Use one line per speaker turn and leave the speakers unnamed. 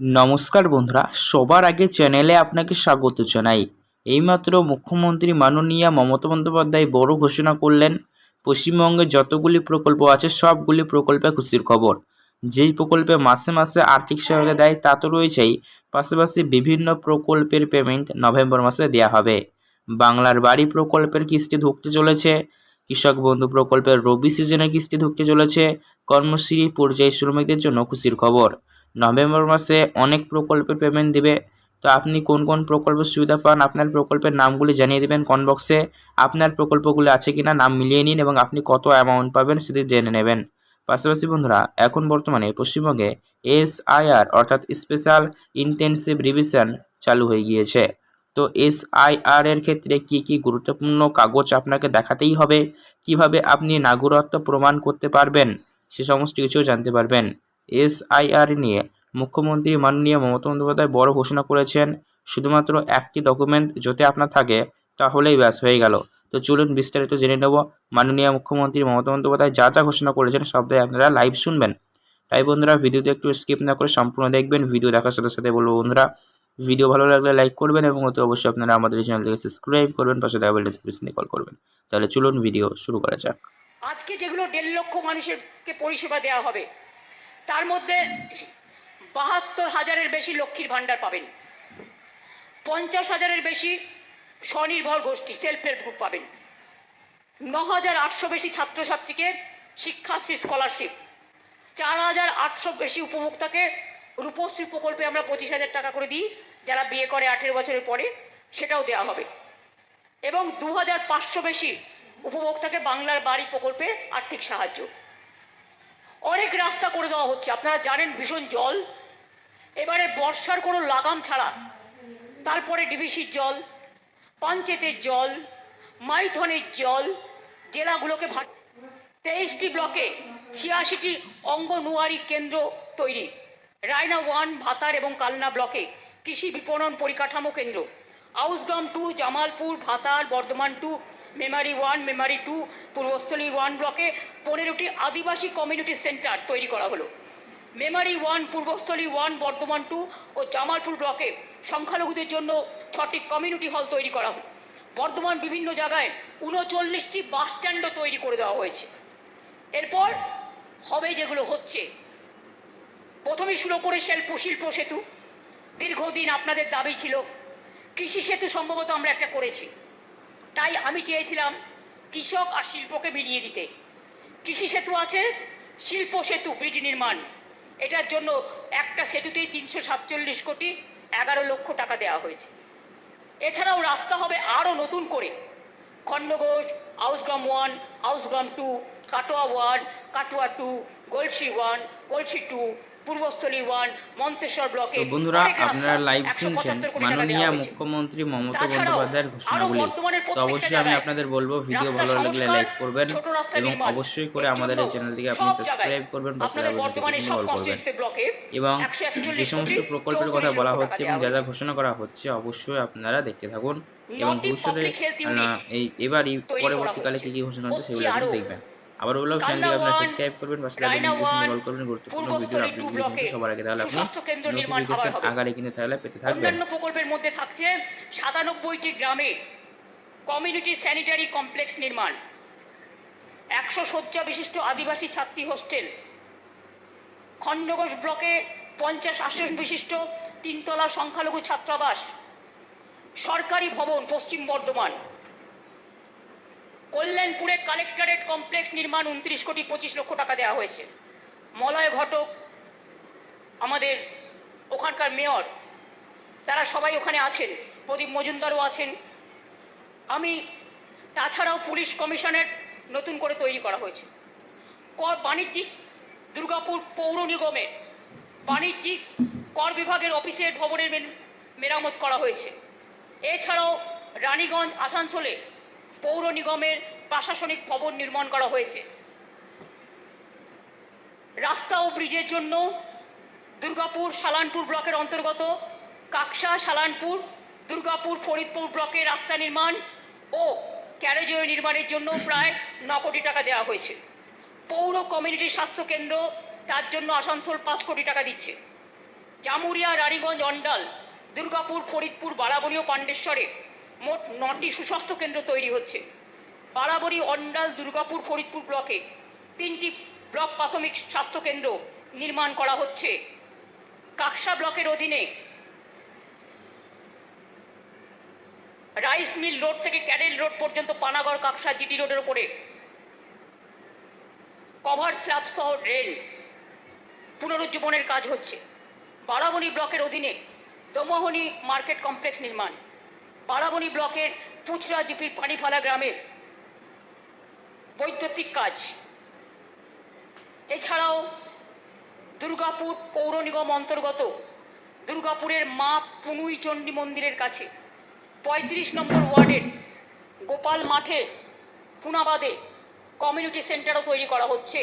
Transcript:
নমস্কার বন্ধুরা, সবার আগে চ্যানেলে আপনাকে স্বাগত জানাই। এইমাত্র মুখ্যমন্ত্রী মাননীয়া মমতা বন্দ্যোপাধ্যায় বড় ঘোষণা করলেন, পশ্চিমবঙ্গে যতগুলি প্রকল্প আছে, সবগুলি প্রকল্পে খুশির খবর। যেই প্রকল্পে মাসে মাসে আর্থিক সহায়তা দেয়, তা তো রয়েছেই। পাশাপাশি বিভিন্ন প্রকল্পের পেমেন্ট নভেম্বর মাসে দেওয়া হবে। বাংলার বাড়ি প্রকল্পের কিস্তি ঢুকতে চলেছে, কৃষক বন্ধু প্রকল্পের রবি সিজনের কিস্তি ঢুকতে চলেছে, কর্মশ্রী পর্যায়ী শ্রমিকদের জন্য খুশির খবর। নভেম্বর মাসে অনেক প্রকল্পের পেমেন্ট দিবে। তো আপনি কোন কোন প্রকল্পের সুবিধা পান, আপনার প্রকল্পের নামগুলি জানিয়ে দেবেন কমেন্ট বক্সে আপনার প্রকল্পগুলি আছে কিনা নাম মিলিয়ে নিন এবং আপনি কত অ্যামাউন্ট পাবেন সেটি জেনে নেবেন। পাশাপাশি বন্ধুরা, এখন বর্তমানে পশ্চিমবঙ্গে এসআইআর অর্থাৎ স্পেশাল ইন্টেনসিভ রিভিশন চালু হয়ে গিয়েছে। তো এসআইআর এর ক্ষেত্রে কি কি গুরুত্বপূর্ণ কাগজ আপনাকে দেখাতেই হবে? কীভাবে আপনি নাগরিকত্ব প্রমাণ করতে পারবেন? সে সমস্ত কিছু জানতে পারবেন। এসআইআর নিয়ে মুখ্যমন্ত্রী মাননীয় মমতা বন্দ্যোপাধ্যায় বড় ঘোষণা করেছেন, শুধুমাত্র একটি ডকুমেন্ট যদি আপনার থাকে, তাহলেই ব্যাস হয়ে গেল। তো চলুন বিস্তারিত জেনে নেব। মাননীয় মুখ্যমন্ত্রী মমতা বন্দ্যোপাধ্যায় যা যা ঘোষণা করেছেন সবটাই আপনারা লাইভ শুনবেন। তাই বন্ধুরা, ভিডিওতে একটু স্কিপ না করে সম্পূর্ণ দেখবেন। ভিডিও দেখার সাথে সাথে বলব বন্ধুরা, ভিডিও ভালো লাগলে লাইক করবেন এবং অতি অবশ্যই আপনারা আমাদের চ্যানেলটিকে সাবস্ক্রাইব করবেন, পাশে দেখা নোটিফিকেশন কল করবেন। তাহলে চলুন ভিডিও শুরু করা যাক।
আজকে যেগুলো দেড় লক্ষ মানুষেরকে পরিষেবা দেওয়া হবে তার মধ্যে বাহাত্তর হাজারের বেশি লক্ষ্মীর ভাণ্ডার পাবেন। পঞ্চাশ হাজারের বেশি স্বনির্ভর গোষ্ঠী সেলফ হেল্প গ্রুপ পাবেন। ন হাজার আটশো বেশি ছাত্রছাত্রীকে শিক্ষাশ্রী স্কলারশিপ চার হাজার আটশো বেশি উপভোক্তাকে রূপশ্রী প্রকল্পে আমরা পঁচিশ হাজার টাকা করে দিই, যারা বিয়ে করে আঠেরো বছরের পরে, সেটাও দেওয়া হবে। এবং দু হাজার পাঁচশো বেশি উপভোক্তাকে বাংলার বাড়ি প্রকল্পে আর্থিক সাহায্য। অনেক রাস্তা করে দেওয়া হচ্ছে। আপনারা জানেন ভীষণ জল। এবারে বর্ষার কোনো লাগাম ছাড়া। তারপরে ডিবিসির জল, পঞ্চায়েতের জল, মাইথনের জল, জেলাগুলোকে ভাট তেইশটি ব্লকে ছিয়াশিটি অঙ্গনওয়াড়ি কেন্দ্র তৈরি। রায়না ওয়ান, ভাতার এবং কালনা ব্লকে কৃষি বিপণন পরিকাঠামো কেন্দ্র। Ausgram two, Jamalpur, Bhatar, Bardhaman two Memari one, Memari two, Purbasthali one ব্লকে পনেরোটি আদিবাসী কমিউনিটি সেন্টার তৈরি করা হলো। Memari one, Purbasthali one, Bardhaman two ও জামালপুর ব্লকে সংখ্যালঘুদের জন্য ছটি কমিউনিটি হল তৈরি করা হলো। বর্ধমান বিভিন্ন জায়গায় উনচল্লিশটি বাস স্ট্যান্ডও তৈরি করে দেওয়া হয়েছে। এরপর হবে যেগুলো হচ্ছে প্রথমে শুরু করে শিল্প শিল্প সেতু দীর্ঘদিন আপনাদের দাবি ছিল, কৃষি সেতু সম্ভবত আমরা একটা করেছি। তাই আমি চেয়েছিলাম কৃষক আর শিল্পকে মিলিয়ে দিতে। কৃষি সেতু আছে, শিল্প সেতু, ব্রিজ নির্মাণ। এটার জন্য একটা সেতুতেই তিনশো সাতচল্লিশ কোটি এগারো লক্ষ টাকা দেওয়া হয়েছে। এছাড়াও রাস্তা হবে আরও নতুন করে। Khandaghosh Ausgram one Ausgram two, Katwa one, Katwa two Galsi one Galsi two Purbasthali one Manteswar ব্লকে
তো বন্ধুরা আপনারা লাইভ শুনছেন মাননীয় মুখ্যমন্ত্রী মমতা বন্দ্যোপাধ্যায়ের ঘোষণাগুলি। তো অবশ্যই আমি আপনাদের বলব ভিডিও ভালো লাগলে লাইক করবেন এবং অবশ্যই করে আমাদের এই চ্যানেলটিকে আপনি সাবস্ক্রাইব করবেন পাশে কল করবেন। এবং যে সমস্ত প্রকল্পের কথা বলা হচ্ছে এবং যা যা ঘোষণা করা হচ্ছে অবশ্যই আপনারা দেখতে থাকুন। এবং ভবিষ্যতে এই এবারই পরবর্তীকালে। কি কি ঘোষণা হচ্ছে সেগুলো আরও। দেখবেন। আবার বললাম
কালনা
চ্যানেলটিকে আপনারা সাবস্ক্রাইব করবেন পাশে
রায়না
নোটিফিকেশন কল করবেন গুরুত্বপূর্ণ ভিডিও
পূর্বস্থলী
আপডেট কিন্তু সবার আগে তাহলে আপনি
সুস্বাস্থ্য কেন্দ্র নির্মাণ আবার
নোটিফিকেশন। আগারে কিন্তু তাহলে পেতে থাকবেন।
অন্যান্য প্রকল্পের মধ্যে থাকছে সাতানব্বইটি গ্রামে কমিউনিটি স্যানিটারি কমপ্লেক্স নির্মাণ। একশো শয্যা বিশিষ্ট আদিবাসী ছাত্রী হোস্টেল খণ্ডঘোষ ব্লকে পঞ্চাশ আসন বিশিষ্ট তিনতলা সংখ্যালঘু ছাত্রাবাস। সরকারি ভবন পশ্চিম বর্ধমান। কল্যাণপুরে কালেক্টরেট কমপ্লেক্স নির্মাণ উনত্রিশ কোটি পঁচিশ লক্ষ টাকা দেওয়া হয়েছে। মলয় ঘটক, আমাদের ওখানকার মেয়র, তারা সবাই ওখানে আছেন, প্রদীপ মজুমদারও আছেন। আমি তাছাড়াও পুলিশ কমিশনের নতুন করে তৈরি করা হয়েছে। কর বাণিজ্যিক দুর্গাপুর পৌর নিগমে বাণিজ্যিক কর বিভাগের অফিসের ভবনের মেরামত করা হয়েছে। এছাড়াও রানীগঞ্জ, আসানসোলে পৌর নিগমের প্রশাসনিক ভবন নির্মাণ করা হয়েছে। রাস্তা ও ব্রিজের জন্য দুর্গাপুর সালানপুর ব্লকের অন্তর্গত কাকসা সালানপুর, দুর্গাপুর ফরিদপুর ব্লকে রাস্তা নির্মাণ ও ক্যারেজওয়ে নির্মাণের জন্য প্রায় ন কোটি টাকা দেওয়া হয়েছে। পৌর কমিউনিটি স্বাস্থ্য কেন্দ্র তার জন্য আসানসোল পাঁচ কোটি টাকা দিচ্ছে। জামুরিয়া, রানীগঞ্জ, অন্ডাল, দুর্গাপুর, ফরিদপুর বারাবরী ও পাণ্ডেশ্বরে মোট নটি সুস্বাস্থ্য কেন্দ্র তৈরি হচ্ছে। বারাবরী, অন্ডাল, দুর্গাপুর, ফরিদপুর ব্লকে তিনটি ব্লক প্রাথমিক স্বাস্থ্য কেন্দ্র নির্মাণ করা হচ্ছে। কাকসা ব্লকের অধীনে রাইস মিল রোড থেকে ক্যারেল রোড পর্যন্ত পানাগড় কাকসা জিটি রোডের উপরে কভার স্ল্যাব সহ রেল পুনরুজ্জীবনের কাজ হচ্ছে। বারাবণী ব্লকের অধীনে দমোহনী মার্কেট কমপ্লেক্স নির্মাণ। বারাবণী ব্লকের পুচরা জিপির পানিফালা গ্রামের বৈদ্যুতিক কাজ। এছাড়াও দুর্গাপুর পৌর নিগম অন্তর্গত দুর্গাপুরের মা পুনুই চণ্ডী মন্দিরের কাছে পঁয়ত্রিশ নম্বর ওয়ার্ডের গোপাল মাঠে পুনাবাদে কমিউনিটি সেন্টারও তৈরি করা হচ্ছে।